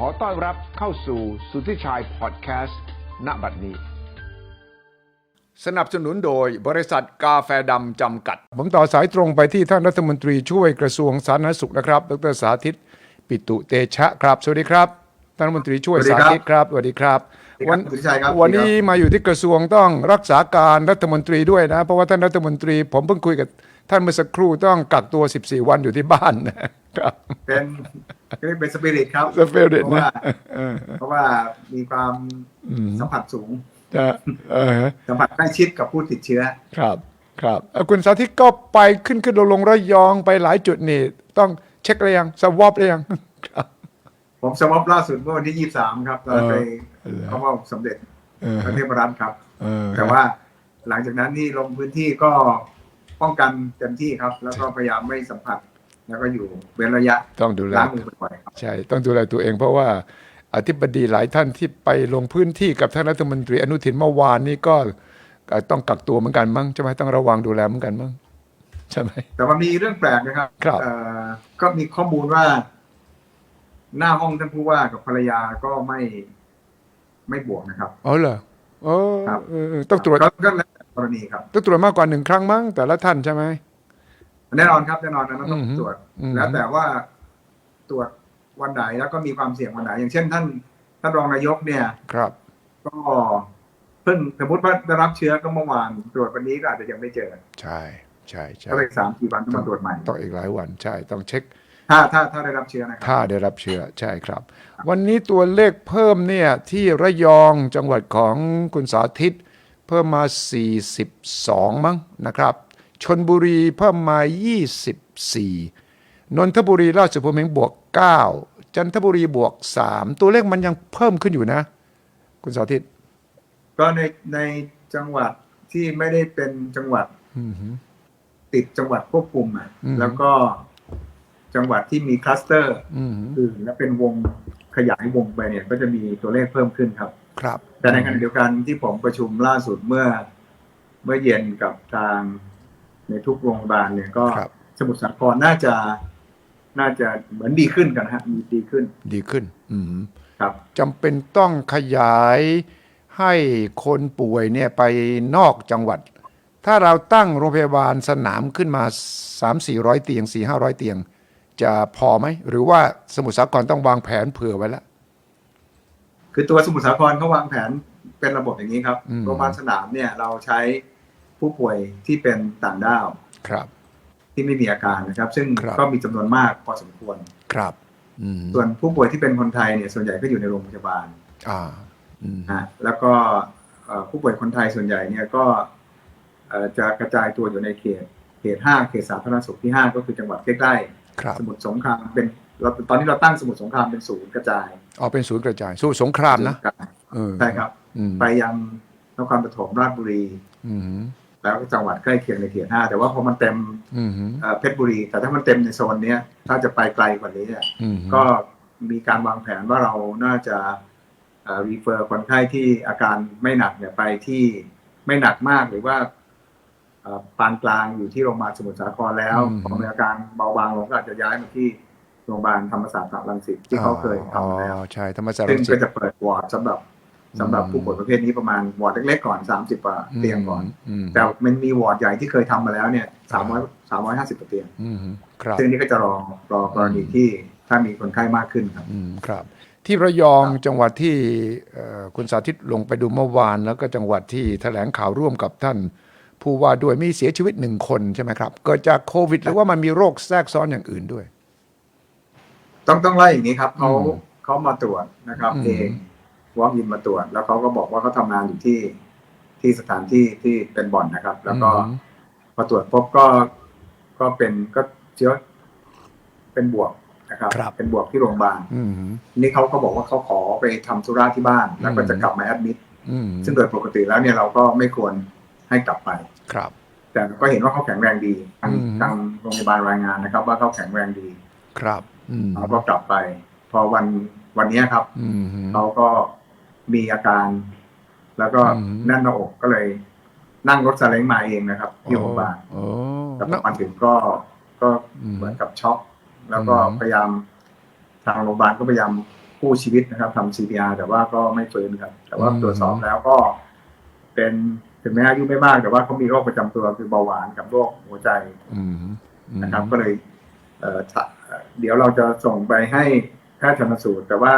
ขอต้อนรับเข้าสู่สุทธิชัยพอดแคสต์ณบัดนี้ สนับสนุนโดยบริษัทกาแฟดำจำกัด ผมต่อสายตรงไปที่ท่านรัฐมนตรีช่วยกระทรวงสาธารณสุขนะครับ ดรสาธิต ปิตุเตชะครับ สวัสดีครับท่านรัฐมนตรีช่วยสวัสดีสาครับธิตครับสวัสดีครับสวัสดีครับคุณชัยครับวันสวัสดีนี้ครับมาอยู่ที่กระทรวงต้องรักษาการรัฐมนตรีด้วยนะ เพราะว่าท่านรัฐมนตรี ผมเพิ่งคุยกับท่านเมื่อสักครู่ต้องกักตัว 14 วันอยู่ที่บ้านนะ ครับเป็นเรียกเป็นสปิริตครับ Spirit เพราะว่านะเออเพราะว่ามีความสัมผัสสูงจะเออสัมผัสใกล้ชิดกับผู้ติดเชื้อ ครับ ครับเอ่อคุณสาธิตก็ไปขึ้นขึ้นลงลงระยองไปหลายจุดนี่ ต้องเช็คหรือยังสวอปหรือยังครับผมสวอปล่าสุดเมื่อวันที่23ครับเราไปเออเขาว่าสำเร็จเออพระเทพรัตน์ครับเออแต่ว่าหลังจากนั้นที่ลงพื้นที่ก็ป้องกันเต็มที่ครับ แล้วก็พยายามไม่สัมผัส แล้วก็อยู่เว้นระยะต้องดูแลล้างมือบ่อยๆครับใช่ต้องดูแลตัวเอง เพราะว่าอธิบดีหลายท่านที่ไปลงพื้นที่กับท่านรัฐมนตรีอนุทินเมื่อวานนี้ก็ก็ต้องกักตัวเหมือนกันมั้งใช่ไหมต้องระวังดูแลเหมือนกันมั้งใช่ไหมแต่ว่ามีเรื่องแปลกนะครับครับเอ่อก็มีข้อมูลว่า หน้าห้องท่านผู้ว่ากับภรรยาก็ไม่ไม่บวกนะครับอ๋อเหรอโอ้ครับเออเออต้องตรวจก็ก็แล้วแต่กรณีครับ ต้องตรวจมากกว่าหนึ่งครั้งมั้งแต่ละท่านใช่ไหม แน่นอนครับแน่นอนนะต้องอืมตรวจอืมแล้วแต่ว่าตรวจวันไหนแล้วก็มีความเสี่ยงวันไหนอย่างเช่น ท่านท่านรองนายกเนี่ยครับ ก็เพิ่งสมมติว่าได้รับเชื้อก็เมื่อวานตรวจวันนี้ก็อาจจะยังไม่เจอ ใช่ใช่ใช่ก็เลยสามสี่วันต้องมาตรวจใหม่ต้องอีกหลายวันใช่ต้องเช็ค ถ้าถ้าถ้าได้รับเชื้อนะครัถ้าได้รับเชื้อใช่ครับ วันนี้ตัวเลขเพิ่มเนี่ยที่ระยองจังหวัดของคุณสาธิต เพิ่มมา 42 มั้งนะครับ ชนบุรีเพิ่มมา 24 นนทบุรีราชบุรีบวก 9 จันทบุรีบวก 3 ตัวเลขมันยังเพิ่มขึ้นอยู่นะ คุณสาธิต ก็ในในจังหวัดที่ไม่ได้เป็นจังหวัดอือหือติดจังหวัดควบคุมอะอืมแล้วก็จังหวัดที่มีคลัสเตอร์อือหืออื่นและเป็นวงขยายวงไปเนี่ยก็จะมีตัวเลขเพิ่มขึ้นครับ ครับ แต่ในขณะเดียวกันที่ผมประชุมล่าสุดเมื่อ เมื่อเย็นกับทาง ในทุกโรงพยาบาลเนี่ยก็ครับ สมุทรสาครน่าจะน่าจะเหมือนดีขึ้นกันนะฮะมีดีขึ้นดีขึ้น อือหือครับ จำเป็นต้องขยายให้คนป่วยเนี่ยไปนอกจังหวัด ถ้าเราตั้งโรงพยาบาลสนามขึ้นมา 3 4 0 0 เตียง 4 5 0 0 เตียง จะพอไหม หรือว่าสมุทรสาครต้องวางแผนเผื่อไว้แล้ว คือตัวสมุทรสาครเขาวางแผนเป็นระบบอย่างนี้ครับอืม โรงพยาบาลสนามเนี่ยเราใช้ ผู้ป่วยที่เป็นต่างด้าวครับที่ไม่มีอาการนะครับ ซึ่งครับก็มีจำนวนมากพอสมควรครับอืมส่วนผู้ป่วยที่เป็นคนไทยเนี่ยส่วนใหญ่ก็อยู่ในโรงพยาบาลอ่าอืมนะแล้วก็เอ่อผู้ป่วยคนไทยส่วนใหญ่เนี่ยก็เอ่อจะกระจายตัวอยู่ในเขตเขตห้าเขตสาธารณสุขที่ห้าก็คือจังหวัดใกล้ครับๆสมุทรสงครามเป็นเราตอนนี้เราตั้งสมุทรสงครามเป็นศูนย์กระจายเอาเป็นศูนย์กระจายสู้สงครามนะศูย์กระจายเออใช่ครับอืมไปยังนครปฐมราชบุรีอืม แล้วก็จังหวัดใกล้เคียงในเขตห้าแต่ว่าพอมันเต็มอืมเอ่อเพชรบุรี แต่ถ้ามันเต็มในโซนเนี้ย ถ้าจะไปไกลกว่านี้เนี่ยอืมก็มีการวางแผนว่าเราน่าจะรีเฟอร์คนไข้ที่อาการไม่หนักเนี่ยไปที่ไม่หนักมากหรือว่าเอ่อปานกลางอยู่ที่โรงพยาบาลสมุทรสาครแล้วพอมีอาการเบาบางลงก็อาจจะย้ายมาที่โรงพยาบาลธรรมศาสตร์รังสิตที่เขาเคยอ๋อทำมาแล้วใช่ธรรมศาสตร์ซึ่งรังสิก็ตจะเปิดวอร์ดสำหรับ สำหรับผู้ป่วยประเภทนี้ประมาณวอร์ดเล็กๆก่อน30กว่าเตียงก่อนอืมแต่มันมีวอร์ดใหญ่ที่เคยทำมาแล้วเนี่ย300 350กว่าเตียงอืมครับซึ่งนี่ก็จะรอรอกรณีที่ถ้ามีคนไข้มากขึ้นครับอืมครับ ที่ระยองจังหวัดที่เอ่อคุณสาธิตลงไปดูเมื่อวาน แล้วก็จังหวัดที่แถลงข่าวร่วมกับท่าน ผู้ว่าด้วยมีเสียชีวิตหนึ่งคนใช่ไหมครับเกิดจากโควิด หรือว่ามันมีโรคแทรกซ้อนอย่างอื่นด้วย ต้องต้องไล่อย่างนี้ครับเขาอืมเขามาตรวจนะครับอืมเอง วอล์กอินมาตรวจ แล้วเขาก็บอกว่าเขาทำงานอยู่ที่ที่สถานที่ที่เป็นบ่อนนะครับ แล้วก็อืมพอตรวจพบก็ก็เป็นก็เชื้อเป็นบวกนะครับครับเป็นบวกที่โรงพยาบาลอืมนี่เขาก็บอกว่าเขาขอไปทำธุระที่บ้าน แล้วก็อืมจะกลับมาแอดมิดอืมซึ่งโดยปกติแล้วเนี่ยเราก็ไม่ควรให้กลับไปครับ แต่ก็เห็นว่าเขาแข็งแรงดีทางอืมทางโรงพยาบาลรายงานนะครับ ว่าเขาแข็งแรงดี ครับอืมเราก็กลับไป พอวันวันเนี้ยครับอืมเขาก็ มีอาการ แล้วก็อืมแน่นหน้าอกก็เลย นั่งรถซาเล้งมาเองนะครับ ที่โรงพยาบาลโอ้แต่พอมาถึงก็ก็อืมเหมือนกับช็อก แล้วก็อืมพยายามทางโรงพยาบาลก็พยายามกกู้ชีวิตนะครับทำ CPR แต่ว่าก็ไม่ฟื้นครับ แต่ว่าอืมตรวจสอบแล้วก็ เป็นถึงแม้อายุไม่มากแต่ว่าเขามีโรคประจำตัวคือเบาหวานกับโรคหัวใจอืมอืมนะครับ ก็เลยเอ่อถ้าเอ่อเดี๋ยวเราจะส่งไปให้แพทย์ชันสูตร แต่ว่า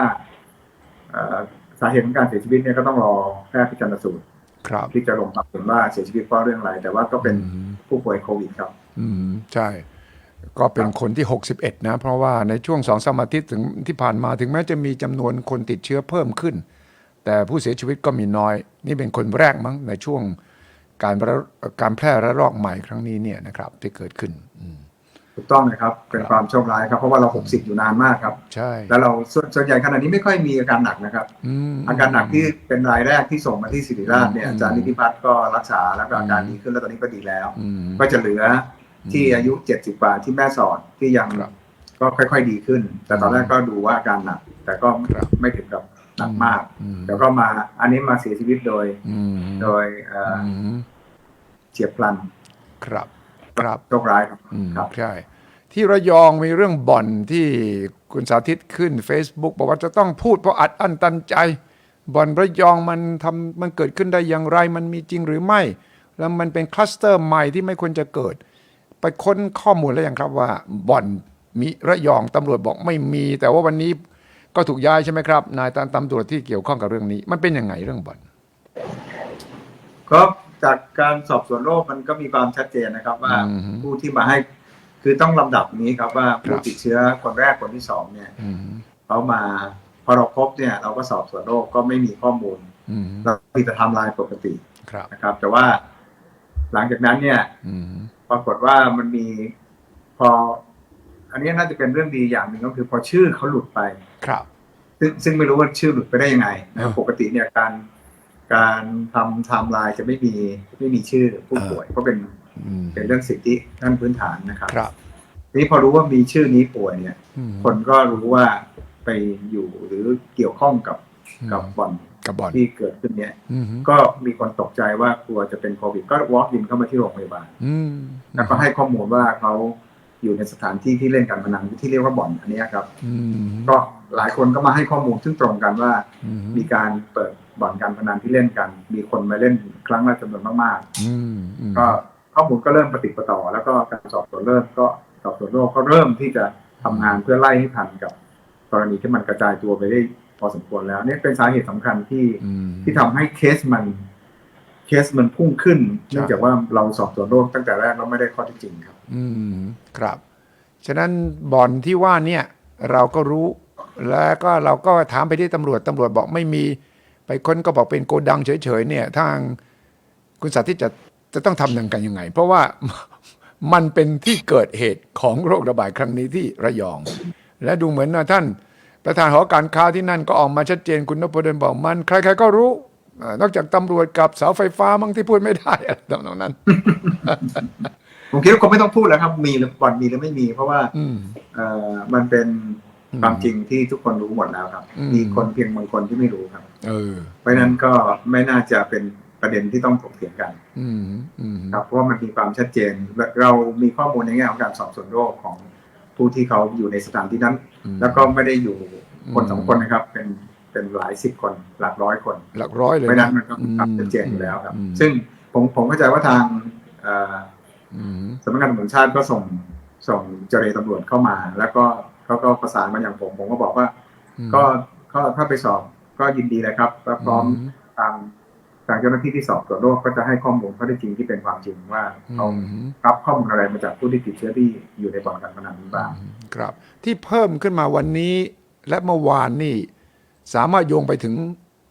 เอ่อ สาเหตุของการเสียชีวิตเนี่ยก็ต้องรอแพทย์พิจารณาสูตรครับที่จะลงความเห็นว่าเสียชีวิตเพราะเรื่องอะไร แต่ว่าก็เป็นอืมผู้ป่วยโควิดครับ อืมใช่ ก็เป็นคนที่ 61 นะ เพราะว่าในช่วงสองสามอาทิตย์ถึงที่ผ่านมาถึงแม้จะมีจำนวนคนติดเชื้อเพิ่มขึ้น แต่ผู้เสียชีวิตก็มีน้อย นี่เป็นคนแรกมั้งในช่วงการระการแพร่ระลอกใหม่ครั้งนี้เนี่ยนะครับที่เกิดขึ้นอืม ถูกต้องนะครับเป็นความโชคร้ายครับเพราะว่าเรา 60 อยู่นานมากครับ ใช่ แล้วเราส่วนส่วนใหญ่ขณะนี้ไม่ค่อยมีอาการหนักนะครับอืมอาการหนักที่เป็นรายแรกที่ส่งมาที่ศิริราชเนี่ยอืมอาจารย์นิติพัฒน์ก็รักษาแล้วก็อาการอืมดีขึ้นแล้วตอนนี้ก็ดีแล้วอืมก็จะเหลือที่อายุ 70กว่าที่แม่สอดที่ยังครับก็ค่อย ๆ ดีขึ้น แต่ตอนแรกก็ดูว่าอาการหนัก แต่ก็ครับไม่ถึงกับหนักมากอืมแล้วก็มาอันนี้มาเสียชีวิตโดยอืมโดยเอ่ออือมเฉียบพลันครับ ครับโชคร้ายครับอืมครับใช่ ที่ระยองมีเรื่องบ่อนที่คุณสาธิตขึ้น Facebook บอกว่าจะต้องพูดเพราะอัดอั้นตันใจ บ่อนระยองมันทำมันเกิดขึ้นได้อย่างไร มันมีจริงหรือไม่ แล้วมันเป็นคลัสเตอร์ใหม่ที่ไม่ควรจะเกิด ไปค้นข้อมูลแล้วยังครับว่าบ่อนมีระยองตำรวจบอกไม่มี แต่ว่าวันนี้ก็ถูกย้ายใช่ไหมครับ นายตำรวจที่เกี่ยวข้องกับเรื่องนี้ มันเป็นยังไงเรื่องบ่อนก็ จากการสอบสวนโรคมันก็มีความชัดเจนนะครับ ว่าอืม ผู้ที่มาให้คือต้องลำดับนี้ครับว่าครัผู้บติดเชื้อคนแรกคนที่สองเนี่ยอืมเขามาพอเราพบเนี่ย เราก็สอบสวนโรคก็ไม่มีข้อมูล อืมเรามีแต่ไทำลายปกติครับนะครับ แต่ว่าหลังจากนั้นเนี่ย อืมปรากฏว่ามันมีพอ อันนี้น่าจะเป็นเรื่องดีอย่างหนึ่งก็คือพอชื่อเขาหลุดไป ครับ ซึ่งซึ่งไม่รู้ว่าชื่อหลุดไปได้ยังไงนะอ่าปกติเนี่ยการ การทำไทม์ไลน์จะไม่มีไม่มีชื่อผู้ป่วยเพราะเป็นอืมเป็นเรื่องสิทธิขั้นพื้นฐานนะครับครับทีนี้พอรู้ว่ามีชื่อนี้ป่วยเนี่ยอืมคนก็รู้ว่าไปอยู่หรือเกี่ยวข้องกับกับบ่อนกับบอลที่เกิดขึ้นเนี่ยอืมก็มีคนตกใจว่ากลัวจะเป็นโควิด ก็วอล์กอินเข้ามาที่โรงพยาบาลอืมแล้วก็ให้ข้อมูลว่าเขาอยู่ในสถานที่ที่เล่นการพนันที่เรียกว่าบ่อนอันเนี้ยครับอืมก็ หลายคนก็มาให้ข้อมูลซึ่งตรงกันว่าอืมมีการเปิดบ่อนการพนันที่เล่นกัน มีคนมาเล่นครั้งละจำนวนมากอืมอืมๆก็ข้อมูลก็เริ่มปฏิดประต่อ แล้วก็การสอบสวนเริ่มก็สอบสวนโรคก็เริ่มที่จะทำงานเพื่อไล่ให้ทันกับ กรณีที่มันกระจายตัวไปได้พอสมควรแล้วเนี่ยเป็นสาเหตุสำคัญที่อืมที่ทำให้เคสมัน เคสมันพุ่งขึ้นใช่เนื่องจากว่าเราสอบสวนโรคตั้งแต่แรกเราไม่ได้ข้อเที่จริงครับ อืมครับ ฉะนั้นบ่อนที่ว่าเนี่ย เราก็รู้ แล้วก็เราก็ถามไปที่ตำรวจตำรวจบอกไม่มีไปค้นก็บอกเป็นโกดังเฉยๆเนี่ย ทางคุณสาธิตจะจะต้องทำยังไงยังไง เพราะว่ามันเป็นที่เกิดเหตุของโรคระบาดครั้งนี้ที่ระยอง และดูเหมือนว่าท่าน ประธานหอการค้าที่นั่นก็ออกมาชัดเจนคุณนพดลบอกมัน ใครๆก็รู้อ่านอกจากตำรวจกับเสาไฟฟ้ามั้งที่พูดไม่ได้อะไรทำนองนั้น ผมคิดว่าคงไม่ต้องพูดแล้วครับ มีหรือบ่อนมีหรือไม่มี เพราะว่าอืมเอ่อมันเป็นอืม ความจริงที่ทุกคนรู้หมดแล้วครับอืมมีคนเพียงบางคนที่ไม่รู้ครับ เออ เพราะฉะนั้นก็ไม่น่าจะเป็นประเด็นที่ต้องถกเถียงกันอืมอืมครับเพราะว่ามันมีความชัดเจนและเรามีข้อมูลในแง่ของการสอบสวนโรคของผู้ที่เขาอยู่ในสถานที่นั้นอืมแล้วก็ไม่ได้อยู่คนอืมสองคนนะครับ เป็นเป็นหลายสิบคนหลักร้อยคน หลักร้อยเลยเพราะฉะนั้นนะมันก็มีความชัดเจนอยู่แล้วครับอืมซึ่งผมผมเข้าใจว่าทางเอ่ออืมสำนักงานตำรวจแห่งชาติก็ส่งส่งเจรตำรวจเข้ามา แล้วก็ เขาก็ประสานมาอย่างผมผมก็บอกว่า ก็ก็ถ้าไปสอบก็ยินดีเลยครับแล้วพร้อมทางทางเจ้าหน้าที่ที่สอบตรวจโรคก็จะให้ข้อมูลข้อเท็จจริงที่เป็นความจริงว่าเขาอืมรับข้อมูลอะไรมาจากผู้ที่ติดเชื้อที่อยู่ในบ่อนการพนันนี้บ้างครับ ที่เพิ่มขึ้นมาวันนี้และเมื่อวานนี่สามารถโยงไปถึง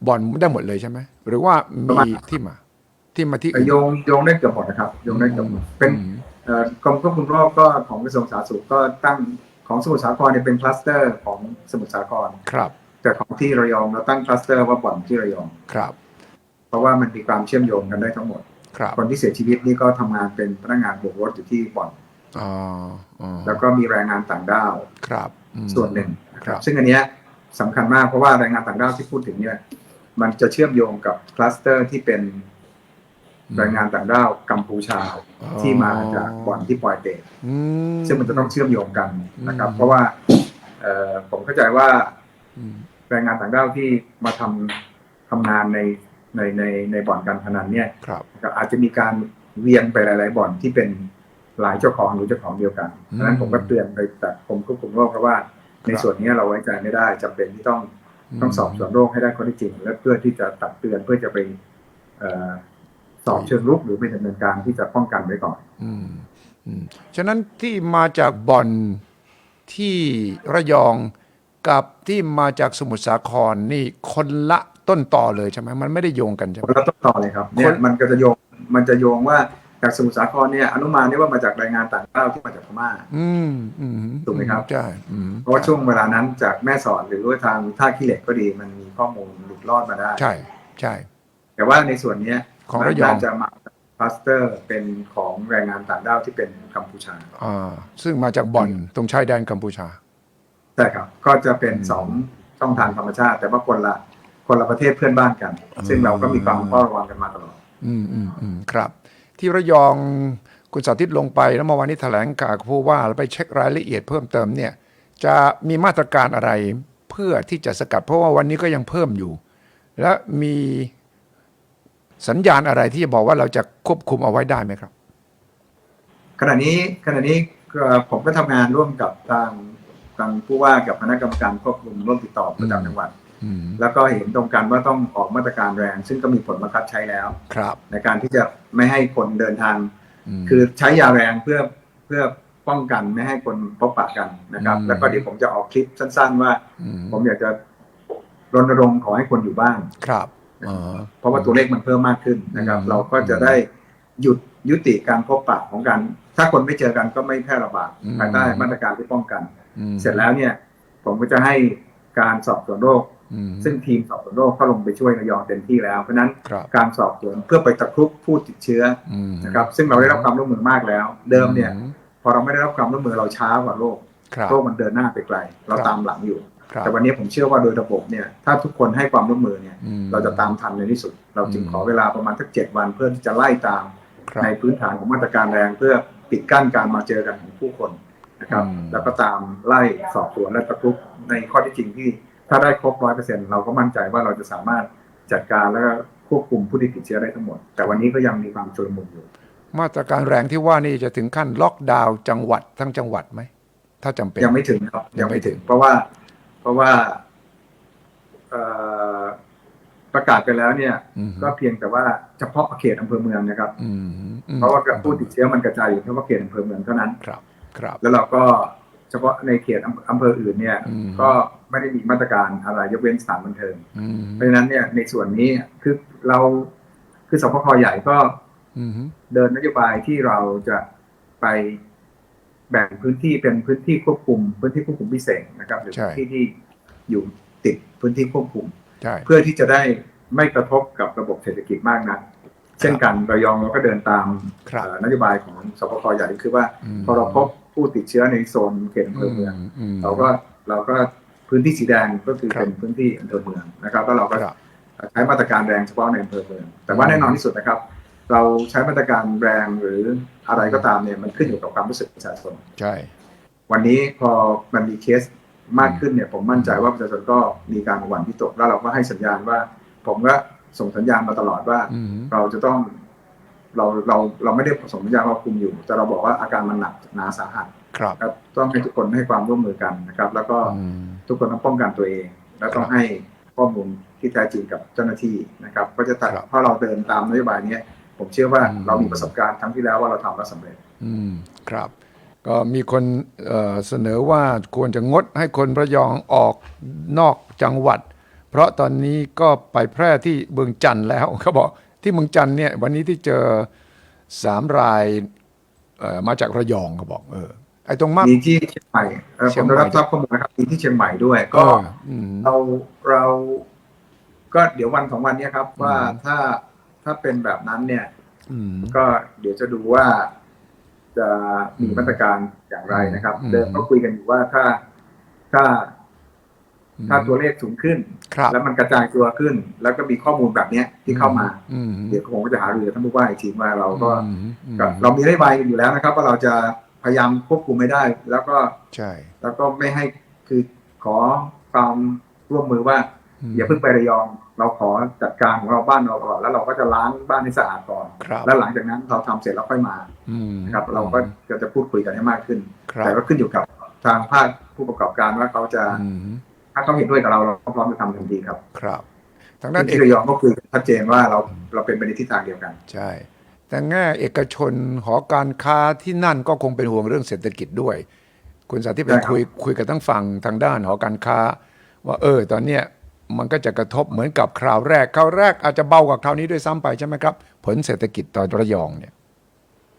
บ่อนได้หมดเลยใช่ไหมหรือว่าประมีมาณที่มา ที่มาที่แต่โยงโยงได้เกือบหมดนะครับโยงได้เกือบหมดเป็นอืมเอ่อกรมควบคุมโรคก็ของกระทรวงสาธารณสุขก็ตั้ง ของสมุทรสาครเนี่ยเป็นคลัสเตอร์ของสมุทรสาครครับ แต่ของที่ระยองเราตั้งคลัสเตอร์ว่าบ่อนที่ระยองครับ เพราะว่ามันมีความเชื่อมโยงกันได้ทั้งหมดครับคนที่เสียชีวิตนี่ก็ทำงานเป็นพนักงานโบกรถอยู่ที่บ่อนอ๋ออ๋อแล้วก็มีแรงงานต่างด้าวครับอืมส่วนหนึ่งนะคครัรับบซึ่งอันเนี้ยสำคัญมากเพราะว่าแรงงานต่างด้าวที่พูดถึงเนี่ย มันจะเชื่อมโยงกับคลัสเตอร์ที่เป็น แรงงานต่างด้าวกัมพูชาที่มาจากบ่อนที่ปอยเตะอืมซึ่งมันจะต้องเชื่อมโยงกันนะครับอืมเพราะว่าเอ่อผมเข้าใจว่าอืมแรงงานต่างด้าวที่มาทำทำงานในในในในบ่อนการพนันเนี่ยครับก็อาจจะมีการเวียนไปหลาย ๆ บ่อนที่เป็นหลายเจ้าของหรือเจ้าของเดียวกันอืมดังนั้นผมก็เตือนไปแต่ผมควบคุมโรคเพราะว่าในส่วนนี้เราไว้ใจไม่ได้จำเป็นที่ต้องต้องสอบสวนโรคให้ได้ข้อเท็จจริง และเพื่อที่จะตักเตือนเพื่อจะไปเอ่อ สอบเชิงลุกหรือไปดำเนินการที่จะป้องกันไว้ก่อนอืมอืมฉะนั้นที่มาจากบ่อนที่ระยองกับที่มาจากสมุทรสาครนี่คนละต้นต่อเลยใช่ไหมมันไม่ได้โยงกันใช่ไหมแล้วต้นต่อเลยครับเนี่คยนมันก็จะโยงมันจะโยงว่าจากสมุทรสาครเนี่ยอนุมานได้ว่ามาจากแรงงานต่างด้าวที่มาจากพม่าอืมอืมถูกไหมครับใช่อืมเพราะว่าช่วงเวลานั้นจากแม่สอดหรือว่าทางท่าขี้เหล็กก็ดี มันมีข้อมูลหลุดรอดมาได้ ใช่ใช่ แต่ว่าในส่วนเนี้ย ของระยองน่าจะมาพาสเตอร์เป็นของแรงงานต่างด้าวที่เป็นกัมพูชาอ่าซึ่งมาจากบ่อนตรงชายแดนกัมพูชาใช่ครับก็จะเป็นอืมสองช่องทางธรรมชาติ แต่ว่าคนละคนละประเทศเพื่อนบ้านกัน ซึ่งเราก็มีความเฝ้าระวังกันมาตลอดอืมอืมอืมครับ ที่ระยองคุณสาธิตลงไปแล้วเมื่อวานนี้แถลงข่าวกับผู้ว่าแล้วไปเช็ครายละเอียดเพิ่มเติมเนี่ย จะมีมาตรการอะไรเพื่อที่จะสกัดเพราะว่าวันนี้ก็ยังเพิ่มอยู่ และมี สัญญาณอะไรที่จะบอกว่าเราจะควบคุมเอาไว้ได้ไหมครับ ขณะนี้ขณะนี้ก็ผมก็ทำงานร่วมกับทางทางผู้ว่ากับคณะกรรมการควบคุมร่วมติดต่อประจำจังหวัดอืมแล้วก็เห็นตรงกันว่าต้องออกมาตรการแรง ซึ่งก็มีผลบังคับใช้แล้วครับ ในการที่จะไม่ให้คนเดินทางมคือใช้ยาแรงเพื่อเพื่อป้องกันไม่ให้คนพบปะกันนะครับอืมแล้วก็เดี๋ยวผมจะออกคลิปสั้น ๆ ว่ามผมอยากจะรณรงค์ขอให้คนอยู่บ้านครับอ๋อ เพราะว่าตัวเลขมันเพิ่มมากขึ้นนะครับอืมเราก็จะได้หยุดยุติการพบปะของการ ถ้าคนไม่เจอกันก็ไม่แพร่ระบาดภายใต้มาตรการที่ป้องกันอืมเสร็จแล้วเนี่ย ผมก็จะให้การสอบสวนโรคอืมซึ่งทีมสอบสวนโรคก็ลงไปช่วยระยองเต็มที่แล้ว เพราะฉะนั้นครับการสอบสวนเพื่อไปตะครุบผู้ติดเชื้ออืมนะครับ ซึ่งเราได้รับความร่วมมือมากแล้ว เดิมเนี่ยอืพอเราไม่ได้รับความร่วมมือเราช้ากว่าโรคครับโรคมันเดินหน้าไปไกล เราครับตามหลังอยู่ครับ แต่วันนี้ผมเชื่อว่าโดยระบบเนี่ยถ้าทุกคนให้ความร่วมมือเนี่ยอืมเราจะตามทันในที่สุด เราจึงอืมขอเวลาประมาณสักเจ็ดวันเพื่อที่จะไล่ตามครับในพื้นฐานของมาตรการแรงเพื่อปิดกั้นการมาเจอกันของผู้คนนะครับอืมแล้วก็ตามไล่สอบสวนและตะครุบในข้อที่จริงที่ถ้าได้ครบร้อยเปอร์เซ็นเราก็มั่นใจว่าเราจะสามารถจัดการและควบคุมผู้ที่ติดเชื้อได้ทั้งหมด แต่วันนี้ก็ยังมีความชุลมุนอยู่ มาตรการแรงที่ว่านี่จะถึงขั้นล็อกดาวน์จังหวัดทั้งจังหวัดไหมถ้าจำเป็นยังไม่ถึงครับยัยังงไม่ไม่ถึถึงงเพราะว่าเพ ราะว่าเอ่อประกาศไปแล้วเนี่ยอืมก็เพียงแต่ว่าเฉพาะเขตอำเภอเมืองนะครับอืมอืมเพราะว่าผู้ติดเชื้อมันกระจายอยู่เฉพาะเขตอำเภอเมืองเท่านั้นครับ ครับ แล้วเราก็เฉพาะในเขตอำอำเภออื่นเนี่ยอืมก็ไม่ได้มีมาตรการอะไรยกเว้นสถานบันเทิงอืมเพราะฉะนั้นเนี่ยในส่วนนี้คือเราคือสพคใหญ่ก็อืมเดินนโยบายที่เราจะไป แบ่งพื้นที่เป็นพื้นที่ควบคุม พื้นที่ควบคุมพิเศษนะครับหรือใช่พื้นที่ที่อยู่ติดพื้นที่ควบคุมใช่เพื่อที่จะได้ไม่กระทบกับระบบเศรษฐกิจมากนักเช่นกันระยองเราก็เดินตามครับเอ่อนโยบายของสปคใหญ่คือว่ามพอเราพบผู้ติดเชื้อในโซนเขตอำเภอเมืองมเราก็เราก็พื้นที่สีแดงก็คือครับเป็นพื้นที่อำเภอเมืองนะครับแล้วเราก็ครับใช้มาตรการแรงเฉพาะในอำเภอเมืองแต่ว่าแน่นอนที่สุดนะครับ เราใช้มาตรการแรงหรืออะไรก็ตามเนี่ยมันขึ้นอยู่กับความรู้สึกประชาชนใช่ วันนี้พอมันมีเคสมากขึ้นเนี่ยผมมั่นใจว่าประชาชนก็มีการหวั่นวิตกแล้วเราก็ให้สัญญาณว่า ผมก็ส่งสัญญาณมาตลอดว่าอืมเราจะต้อง เราเราเราไม่ได้ส่งสัญญาณว่าคุมอยู่ แต่เราบอกว่าอาการมันหนักหนาสาหัสครับครับต้องให้ทุกคนให้ความร่วมมือกันนะครับ แล้วก็อืมทุกคนต้องป้องกันตัวเอง และต้อคงรับให้ข้อมูลที่แท้จริงกับเจ้าหน้าที่นะครับ ก็จะตัดครับเพราะเราเดินตามนโยบายเนี้ย ผมเชื่อว่าอืมเรามีประสบการณ์ครั้งที่แล้วว่าเราทำแล้วสำเร็จ อืมครับ ก็มีคนเอ่อเสนอว่าควรจะงดให้คนระยองออกนอกจังหวัด เพราะตอนนี้ก็ไปแพร่ที่เมืองจันทร์แล้วเขาบอกที่เมืองจันทร์เนี่ย วันนี้ที่เจอสามรายเอ่อมาจากระยองเขาบอก เออไอ้ตรงมากมีที่เชียงใหม่เอ่อเชีผยงมใหม่ได้รับทราบข้อมูลนะครับมีที่เชียงใหม่ด้วย ก็ก็อืมเราเรา ก็เดี๋ยววันสองวันเนี้ยครับ ว่าอืมถ้า ถ้าเป็นแบบนั้นเนี่ยอืมก็เดี๋ยวจะดูว่า จะมีมาตรการอย่างไรนะครับอืมเดิมก็คุยกันอยู่ว่าถ้าถ้า ถ้าตัวเลขสูงขึ้นครับแล้วมันกระจายตัวขึ้น แล้วก็มีข้อมูลแบบเนี้ยที่เข้ามาอืมเดี๋ยวผมก็จะหารือกับท่านผู้ว่าอีกทีว่าเราก็อืมอืมก็เรามีนโยบายกันอยู่แล้วนะครับ ว่าเราจะพยายามควบคุมไม่ได้ แล้วก็ใช่ แล้วก็ไม่ให้คือขอความร่วมมือว่าอย่าเพิ่งไประยอง เราขอจัดการของเราบ้านเราก่อนแล้วเราก็จะล้างบ้านให้สะอาดก่อนครับแล้วหลังจากนั้นเราทำเสร็จแล้วค่อยมาอืมนะครับเราก็จะจะพูดคุยกันให้มากขึ้นครับแต่ก็ขึ้นอยู่กับทางภาคผู้ประกอบการว่าเขาจะอืมถ้าเขาเห็นด้วยกับเราเราก็พร้อมจะทำทันทีครับ ครับทางด้านเอที่กระยองก็คือชัดเจนว่าเราเราเป็นไปในทิศทางเดียวกัน ใช่ แต่แง่เอกชนหอการค้าที่นั่นก็คงเป็นห่วงเรื่องเศรษฐกิจด้วย คุณสาธิตเป็นใช่ครับคุยคุยกับทั้งฝั่งทางด้านหอการค้า ว่าเออ ตอนเนี้ย มันก็จะกระทบเหมือนกับคราวแรกคราวแรกอาจจะเบากว่าคราวนี้ด้วยซ้ำไปใช่ไหมครับ ผลเศรษฐกิจตอนระยองเนี่ย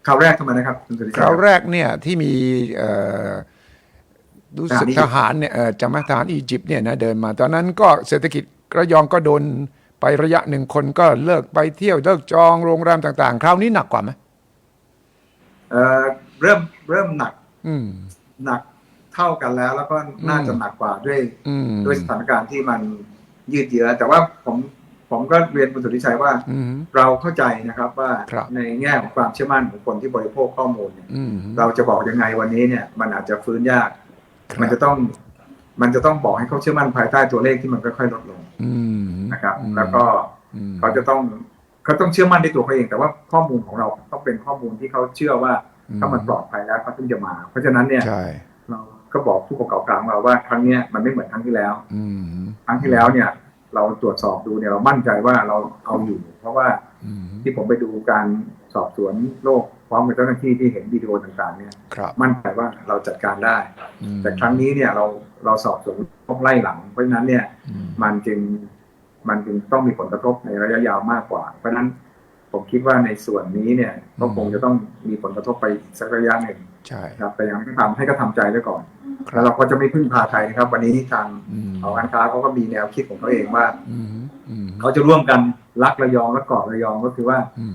คราวแรกทำไมนะครับคุณสุริคชัยราวแรกเนี่ยที่มีเอ่อรู้สึกททหารเนี่ยเอ่อจำไหมทหารอียิปต์เนี่ยนะเดินมาตอนนั้นก็เศรษฐกิจระยองก็โดนไประยะหนึ่งคนก็เลิกไปเที่ยวเลิกจองโรงแรมต่าง ๆ คราวนี้หนักกว่าไหมเอ่อเริ่มเริ่มหนัก อืมหนักเท่ากันแล้ว แล้วก็น่าจะหนักกว่าด้วยอืมด้วยสถานการณ์ที่มัน ยืดเยื้อแต่ว่าผมผมก็เรียนคุณสุริชัยว่าอืมเราเข้าใจนะครับว่าครับในแง่ของความเชื่อมั่นของคนที่บริโภคข้อมูลเนี่ยอืมเราจะบอกยังไงวันนี้เนี่ย มันอาจจะฟื้นยากครับมันจะต้อง มันจะต้องบอกให้เขาเชื่อมั่นภายใต้ตัวเลขที่มันค่อยๆลดลงอืมนะครับอืมแล้วก็อืมเขาจะต้องเขาต้องเชื่อมั่นในตัวเขาเอง แต่ว่าข้อมูลของเราต้องเป็นข้อมูลที่เขาเชื่อว่าถ้ามันปลอดภัยแล้วเขาถึงจะมา เพราะฉะนั้นเนี่ยใช่เรา ก็บอกผู้ประกอบการของเราว่าครั้งเนี้ยมันไม่เหมือนครั้งที่แล้วอืมครั้งที่แล้วเนี่ย เราตรวจสอบดูเนี่ยเรามั่นใจว่าเราเอาอยู่ เพราะว่าอืมที่ผมไปดูการสอบสวนโรคพร้อมกับเจ้าหน้าที่ที่เห็นวิดีโอต่างๆ เนี่ยครับมั่นใจว่าเราจัดการได้อืมแต่ครั้งนี้เนี่ยเราเราสอบสวนต้องไล่หลัง เพราะฉะนั้นเนี่ยอืมมันจึงมันจึงต้องมีผลกระทบในระยะยาวมากกว่า เพราะฉะนั้น ผมคิดว่าในส่วนนี้เนี่ยก็คงจะต้องมีผลกระทบไปอีกสักระยะหนึ่งใช่นะครับแต่ยังไม่ทำให้ก็ทำใจไว้ก่อนคแล้วรับเราก็จะไม่พึ่งพาใครนะครับ วันนี้ทางอืมหอการค้าเขาก็มีแนวคิดของเขาเองว่าอืมอืมเขาจะร่วมกันรักระยองและกอดระยองก็คือว่าอืม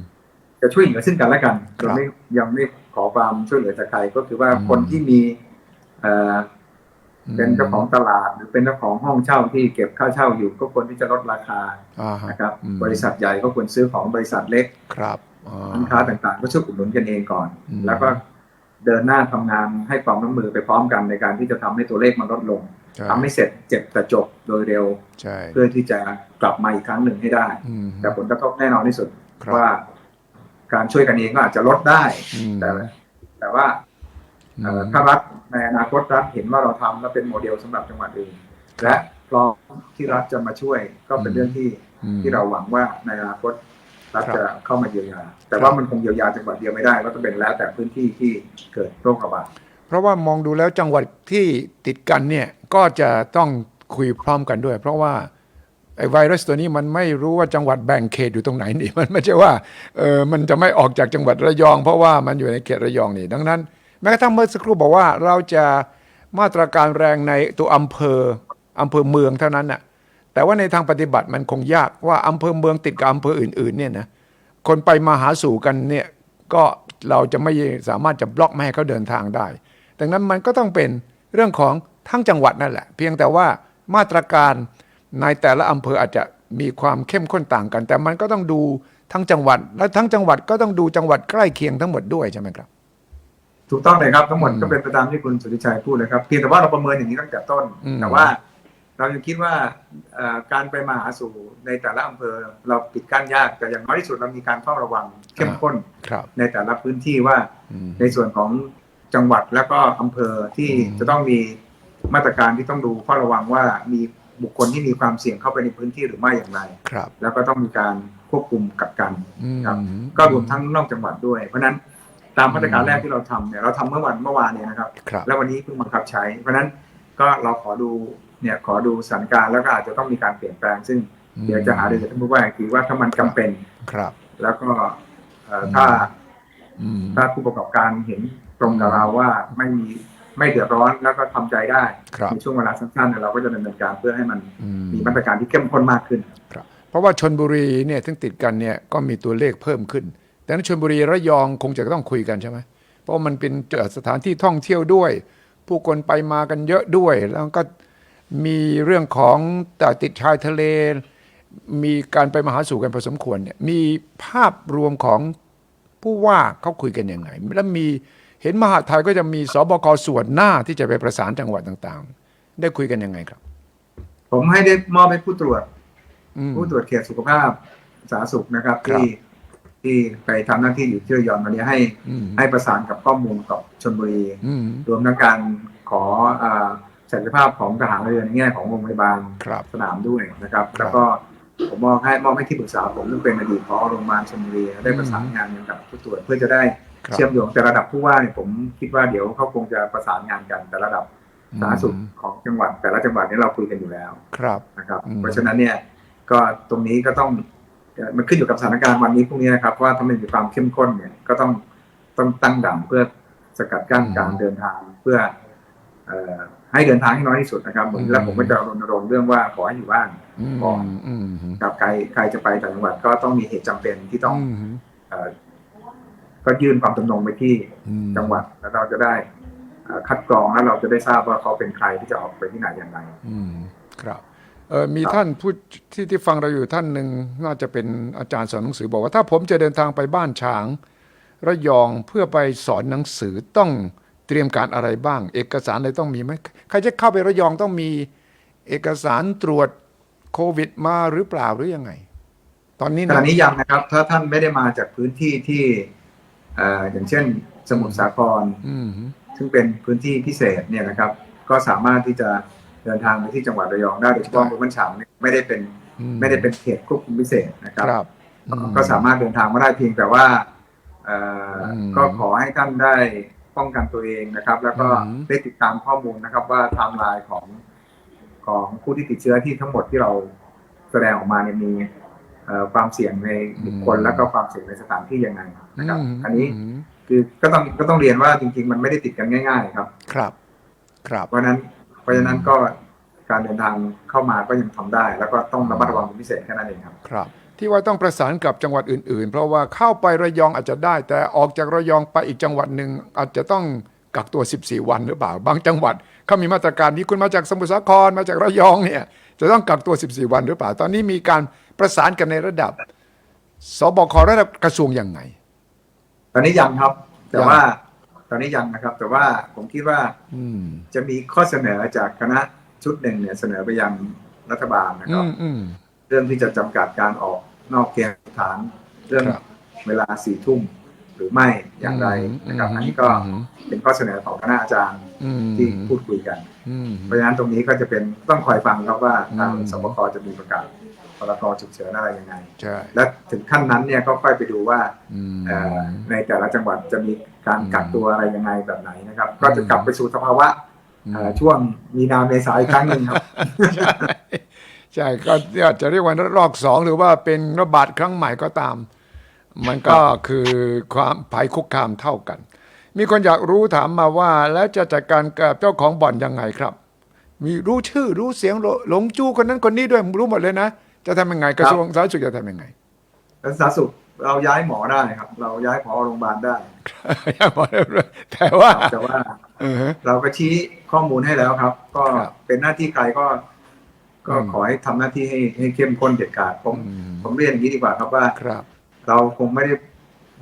จะช่วยเหลือซึ่งกันและกันครับโดยไม่ยังไม่ขอความช่วยเหลือจากใครก็คือว่าอืมคนที่มี เอ่อเป็นเจ้าของตลาดหรือเป็นเจ้าของห้องเช่าที่เก็บค่าเช่าอยู่ก็ควรที่จะลดราคาอ่าฮะนะครับอืมบริษัทใหญ่ก็ควรซื้อของบริษัทเล็กครับอ่าร้านค้าต่างๆ ก็ช่วยอุดหนุนกันเองก่อนอืมแล้วก็เดินหน้าทำงานให้ความร่วมมือไปพร้อมกันในการที่จะทำให้ตัวเลขมันลดลงใช่ทำให้เสร็จเจ็บแต่จบโดยเร็วใช่เพื่อที่จะกลับมาอีกครั้งหนึ่งให้ได้อืมแต่ผลกระทบแน่นอนที่สุดครับว่า การช่วยกันเองก็อาจจะลดได้อืมแต่แต่ว่าเอ่อ ถ้ารัฐในอนาคตรัฐเห็นว่าเราทำแล้วเป็นโมเดลสำหรับจังหวัดอื่นและพร้อมที่รัฐจะมาช่วยก็เป็นเรื่องที่อืมที่เราหวังว่าในอนาคตรัฐครับจะเข้ามาเยียวยา แต่ครับว่ามันคงเยียวยาจังหวัดเดียวไม่ได้ก็ต้องเป็นแล้วแต่พื้นที่ที่เกิดโรคระบาดเพราะว่ามองดูแล้วจังหวัดที่ติดกันเนี่ยก็จะต้องคุยพร้อมกันด้วย เพราะว่าไอ้ไวรัสตัวนี้มันไม่รู้ว่าจังหวัดแบ่งเขตอยู่ตรงไหนนี่มันไม่ใช่ว่าเออมันจะไม่ออกจากจังหวัดระยอง เพราะว่ามันอยู่ในเขตระยองนี่ดังนั้น แม้กระทั่งเมื่อสักครู่บอกว่าเราจะมาตรการแรงในตัวอำเภออำเภอเมืองเท่านั้นน่ะแต่ว่าในทางปฏิบัติมันคงยากว่าอำเภอเมืองติดกับอำเภออื่น ๆ เนี่ยนะคนไปมาหาสู่กันเนี่ยก็เราจะไม่สามารถจะบล็อกไม่ให้เขาเดินทางได้ ดังนั้นมันก็ต้องเป็นเรื่องของทั้งจังหวัดนั่นแหละ เพียงแต่ว่ามาตรการในแต่ละอำเภออาจจะมีความเข้มข้นต่างกัน แต่มันก็ต้องดูทั้งจังหวัด และทั้งจังหวัดก็ต้องดูจังหวัดใกล้เคียงทั้งหมดด้วยใช่ไหมครับ ถูกต้องเลยครับทั้งหมดอืมก็เป็นไปตามที่คุณสุริชัยพูดเลยครับเพียงแต่ว่าเราประเมินอย่างนี้ตั้งแต่ต้น อืม แต่ว่าเรายังคิดว่าเอ่อการไปมาหาสู่ในแต่ละอำเภอเราปิดกั้นยาก แต่อย่างน้อยที่สุดเรามีการเฝ้าระวังเข้มข้นครับในแต่ละพื้นที่ว่า อืม ในส่วนของจังหวัดแล้วก็อำเภอที่อืม จะต้องมีมาตรการที่ต้องดูเฝ้าระวังว่ามีบุคคลที่มีความเสี่ยงเข้าไปในพื้นที่หรือไม่อย่างไร ครับแล้วก็ต้องมีการควบคุมกักกัน อืม ครับ ก็รวมทั้งนอกจังหวัดด้วย เพราะฉะนั้น ตามมาตรการแรกที่เราทำเนี่ยเราทำเมื่อวันเมื่อวานเนี่ยนะครับครับ แล้ววันนี้เพิ่งบังคับใช้ เพราะฉะนั้นก็เราขอดูเนี่ยขอดูสถานการณ์แล้วก็อาจจะต้องมีการเปลี่ยนแปลง ซึ่งเดี๋ยวจะหารือกับท่านผู้ว่าอีกทีว่าถ้ามันจำเป็นครับ แล้วก็เอ่อถ้าอืมถ้าผู้ประกอบการเห็นตรงกับเราว่าไม่มีไม่เดือดร้อนแล้วก็ทำใจได้ครับในช่วงเวลาสั้นๆเนี่ยเราก็จะดำเนินการเพื่อให้มันอืมมีมาตรการที่เข้มข้นมากขึ้นครับ เพราะว่าชนบุรีเนี่ยซึ่งติดกันเนี่ยก็มีตัวเลขเพิ่มขึ้น แต่นั้นชนบุรีระยองคงจะต้องคุยกันใช่ไหมเพราะมันเป็นสถานที่ท่องเที่ยวด้วย ผู้คนไปมากันเยอะด้วย แล้วก็มีเรื่องของแต่ติดชายทะเล มีการไปมาหาสู่กันพอสมควรเนี่ยมีภาพรวมของผู้ว่าเขาคุยกันยังไง แล้วมีเห็นมหาดไทยก็จะมีสบคส่วนหน้าที่จะไปประสานจังหวัดต่างๆ ได้คุยกันยังไงครับผผมให้ได้มอบให้ผู้ตรวจอืมผู้ตรวจเขตสุขภาพสาธารณสุขนะครับครับที่ ที่ไปทำหน้าที่อยู่ที่ระยองวันนี้ให้อืมให้ประสานกับข้อมูลกับชนบุรีอืมรวมทั้งการขออ่าศักยภาพของทหารเรือในแง่ของโรงพยาบาลครับสนามด้วยนะครับครับ แล้วก็ผมมอบให้มอบให้ที่ปรึกษาผมซึ่งเป็นอดีตพอโรงพยาบาลชลบุรีได้ประสานอืมงานกันกับผู้ตรวจเพื่อจะได้ครับเชื่อมโยงแต่ระดับผู้ว่าเนี่ยผมคิดว่าเดี๋ยวเขาคงจะประสานงานกันแต่ระดับสาธารณสุขของจังหวัด แต่ละจังหวัดนี้เราคุยกันอยู่แล้วครับนะครับอืมเพราะฉะนั้นเนี่ยก็ตรงนี้ก็ต้องเอ่อ มันขึ้นอยู่กับสถานการณ์วันนี้พรุ่งนี้นะครับว่าถ้ามันมีความเข้มข้นเนี่ยก็ต้องต้องตั้งด่านเพื่อสกัดกั้นการเดินทางเพื่อเอ่อให้เดินทางให้น้อยที่สุดนะครับเหมือนแล้วผมก็จะรณรงค์เรื่องว่าขอให้อยู่บ้านอืมก่อนอืมกับใครใครจะไปต่างจังหวัดก็ต้องมีเหตุจำเป็นที่ต้องมเอ่อก็ยื่นความจำนงไปที่อืมจังหวัดแล้วเราจะได้เอ่อคัดกรองแล้วเราจะได้ทราบว่าเขาเป็นใครที่จะออกไปที่ไหนอย่างไรอืมครับเออ มีท่านพูดที่ที่ฟังเราอยู่ท่านหนึ่งน่าจะเป็นอาจารย์สอนหนังสือบอกว่าถ้าผมจะเดินทางไปบ้านฉาง ระยองเพื่อไปสอนหนังสือต้องเตรียมการอะไรบ้าง เอกสารอะไรต้องมีไหมใครจะเข้าไประยองต้องมีเอกสารตรวจโควิดมาหรือเปล่าหรือยังไง ตอนนี้ขนะณะนี้ยังนะครับ ถ้าท่านไม่ได้มาจากพื้นที่ที่เอ่ออย่างเช่น สมุทรสาครอืมซึ่งเป็นพื้นที่พิเศษเนี่ยนะครับ ก็สามารถที่จะ เดินทางไปที่จังหวัดระยองได้โดยเฉพาะได้เมืองบ้านฉางเนี่ยไม่ได้เป็นอืไม่ได้เป็นเขตควบคุมพิเศษนะครับครับอืมก็สามารถเดินทางมาได้เพียงแต่ว่าเอ่ออมก็ขอให้ท่านได้ป้องกันตัวเองนะครับ แล้วก็อืมได้ติดตามข้อมูลนะครับว่าไทม์ไลน์ของของผู้ที่ติดเชื้อที่ทั้งหมดที่เราแสดงออกมาเนี่ยมีเอ่อความเสี่ยงในบุคคลแล้วก็ความเสี่ยงในสถานที่ยังไงนะครับมอันนี้มคือก็ต้องก็ต้องเรียนว่าจริง ๆ มันไม่ได้ติดกันง่าย ๆ ครับ ครับ ครับเพราะฉะนั้น เพราะฉะนั้นก็การเดินทางเข้ามาก็ยังทำได้ แล้วก็ต้องระมัดระวังเป็นพิเศษแค่นั้นเองครับครับ ที่ว่าต้องประสานกับจังหวัดอื่น ๆ เพราะว่าเข้าไประยองอาจจะได้ แต่ออกจากระยองไปอีกจังหวัดหนึ่งอาจจะต้องกักตัว 14 วันหรือเปล่า บางจังหวัดเขามีมาตรการนี้คุณมาจากสมุทรสาครมาจากระยองเนี่ยจะต้องกักตัว 14 วันหรือเปล่า ตอนนี้มีการประสานกันในระดับสบคระดับกระทรวงยังไง ตอนนี้ยังครับ แต่ยังว่าต อนนี้ยังนะครับ แต่ว่าผมคิดว่าอืมจะมีข้อเสนอจากคณะชุดหนึ่งเนี่ยเสนอไปยังรัฐบาลนะคอืรับมอืมเรื่องที่จะจำกัดการออกนอกเขตสถาน เรื่องครับเวลาสี่ทุ่มหรือไม่อย่างไรนะครับอันนี้ก็เป็นข้อเสนอของคณะอาจารย์อืมที่พูดคุยกันอืมเพราะฉะนั้นตรงนี้ก็จะเป็นต้องคอยฟังครับว่าทางอืมสบคจะมีประกาศพ รกฉุกเฉินอะไรยังไง ใช่ และถึงขั้นนั้นเนี่ยก็ค่อยไปดูว่าอืม เอ่อในแต่ละจังหวัดจะมีการกักอืมตัวอะไรยังไงแบบไหนนะครับ ก็จะกลับไปสู่สภาวะเอ่อช่วงมีนาเมษาอีกครั้งหนึ่งครับ ใช่ใช่ก็อาจจะเรียกว่ารอบสองหรือว่าเป็นระบาดครั้งใหม่ก็ตาม มันก็คือความภัยคุกคามเท่ากัน มีคนอยากรู้ถามมาว่า แล้วจะจัดการกับเจ้าของบ่อนยังไงครับ มีรู้ชื่อรู้เสียงหลงจู้คนนั้นคนนี้ด้วยรู้หมดเลยนะ จะทำยังไงกระทรวงสาธารณสุขจะทำยังไงและสาธารณสุขเราย้ายหมอได้ครับ เราย้ายผอโรงพยาบาลได้ยังบอกได้เลยแต่ว่าแต่ว่าเออฮะเราก็ชี้ข้อมูลให้แล้วครับ ก็ครับเป็นหน้าที่ใครก็ ก็อืมขอให้ทำหน้าที่ให้ให้เข้มข้นเด็ดขาดผมอืมผมเรียนอย่างนี้ดีกว่าครับว่าครับ เราคงไม่ได้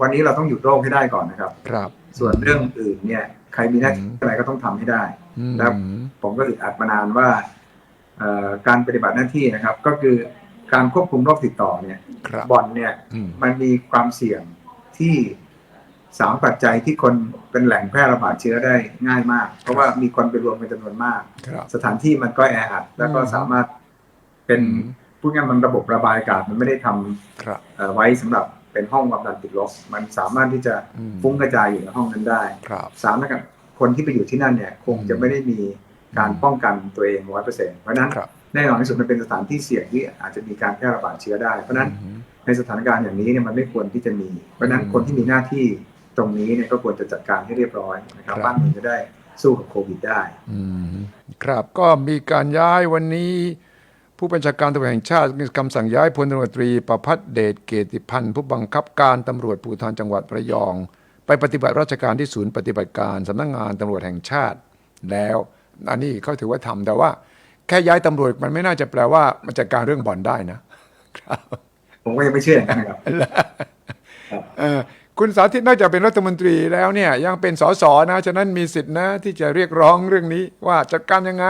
วันนี้เราต้องหยุดโรคให้ได้ก่อนนะครับ ครับ ส่วนเรื่องอื่นเนี่ย ใครมีหน้าที่อะไรก็ต้องทำให้ได้อืมแล้วผมก็อึดอัดมานานว่าเอ่อการปฏิบัติหน้าที่นะครับ ก็คือ การควบคุมโรคติดต่อเนี่ยครับ บ่อนเนี่ยอืม มันมีความเสี่ยงที่สามปัจจัยที่คนเป็นแหล่งแพร่ระบาดเชื้อได้ง่ายมาก เพราะว่ามีคนไปรวมเป็นจำนวนมาก ครับ สถานที่มันก็แออัดแล้วก็อืม สามารถเป็นอืม พูดง่ายๆมันระบบระบายอากาศมันไม่ได้ทำ ครับ เอ่อไว้สำหรับเป็นห้องความดันติดลบมันสามารถที่จะอืม ฟุ้งกระจายอยู่ในห้องนั้นได้ครับ สามนะครับคนที่ไปอยู่ที่นั่นเนี่ยคงจะไม่ได้มีการป้องกันตัวเองร้อยเปอร์เซ็นต์เพราะฉะนั้นครับ แน่นอนที่สุดมันเป็นสถานที่เสี่ยงที่อาจจะมีการแพร่ระบาดเชื้อได้ เพราะฉะนั้นอืมในสถานการณ์อย่างนี้เนี่ยมันไม่ควรที่จะมี เพราะฉะนั้นอืมคนที่มีหน้าที่ตรงนี้เนี่ยก็ควรจะจัดการให้เรียบร้อยนะครับครับบ้านเมืองจะได้สู้กับโควิดได้อืมครับก็มีการย้ายวันนี้ ผู้บัญชาการตำรวจแห่งชาติมีคำสั่งย้ายพลตำรวจตรีประพัฒน์เดชเกติพันธ์ผู้บังคับการตำรวจภูธรจังหวัดระยอง ไปปฏิบัติราชการที่ศูนย์ปฏิบัติการสำนักงานตำรวจแห่งชาติแล้วอันนี้เขาถือว่าทำแต่ว่า แค่ย้ายตำรวจมันไม่น่าจะแปลว่ามันจัดการเรื่องบ่อนได้นะผมก็ยังไม่เชื่ออย่างนั้นนะครับเออคุณสาธิตนอกจากเป็นรัฐมนตรีแล้วเนี่ยยังเป็นสสนะ ฉะนั้นมีสิทธินะ ที่จะเรียกร้องเรื่องนี้ว่าจัดการยังไง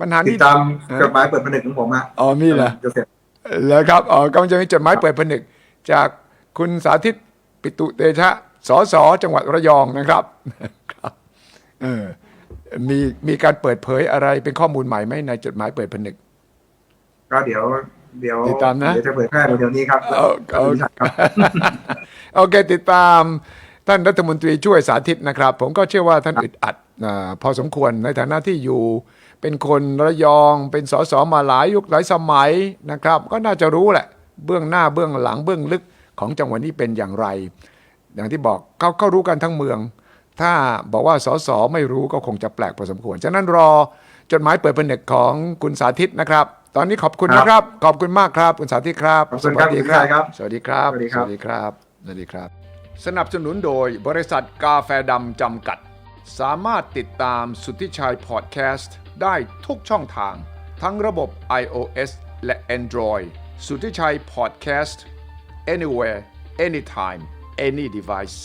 ปัญหาตินี้ดตามฮะจดหมายเปิดผนึกของผมฮะอ๋อมีเหรอจดเสร็จอ๋อมีเหรอจะเสร็จแล้วครับอ๋อกำลังจะมีจดหมายเปิดผนึก จากคุณสาธิตปิตุเตชะสสจังหวัดระยองนะครับครับเออ มีมีการเปิดเผยอะไรเป็นข้อมูลใหม่ไหมในจดหมายเปิดผนึก ก็เดี๋ยว เดี๋ยวติดตามนะเดี๋ยวจะเผยแพร่เดี๋ยวนี้ครับเอาเอาครับโอเค ติดตามท่านรัฐมนตรีช่วยสาธิตนะครับ ผมก็เชื่อว่าท่านอึดอัดอาพอสมควรในฐานะที่อยู่ เป็นคนระยอง เป็นสสมาหลายยุคหลายสมัยนะครับ ก็น่าจะรู้แหละ เบื้องหน้าเบื้องหลังเบื้องลึกของจังหวัดนี้เป็นอย่างไร อย่างที่บอกเขาเขารู้กันทั้งเมือง ถ้าบอกว่าสสไม่รู้ก็คงจะแปลกพอสมควร ฉะนั้นรอจดหมายเปิดผนึกของคุณสาธิตนะครับ ตอนนี้ขอบคุณนะครับ ขอบคุณมากครับ คุณสาธิตครับขอบคุณครับสวัสดีคุณชายครับ สวัสดีครับ สวัสดีครับ สวัสดีครับ สวัสดีครับ สนับสนุนโดยบริษัทกาแฟดำจำกัด สามารถติดตามสุทธิชัยพอดแคสต์ได้ทุกช่องทาง ทั้งระบบ iOS และ Android สุทธิชัยพอดแคสต์ anywhere anytime any device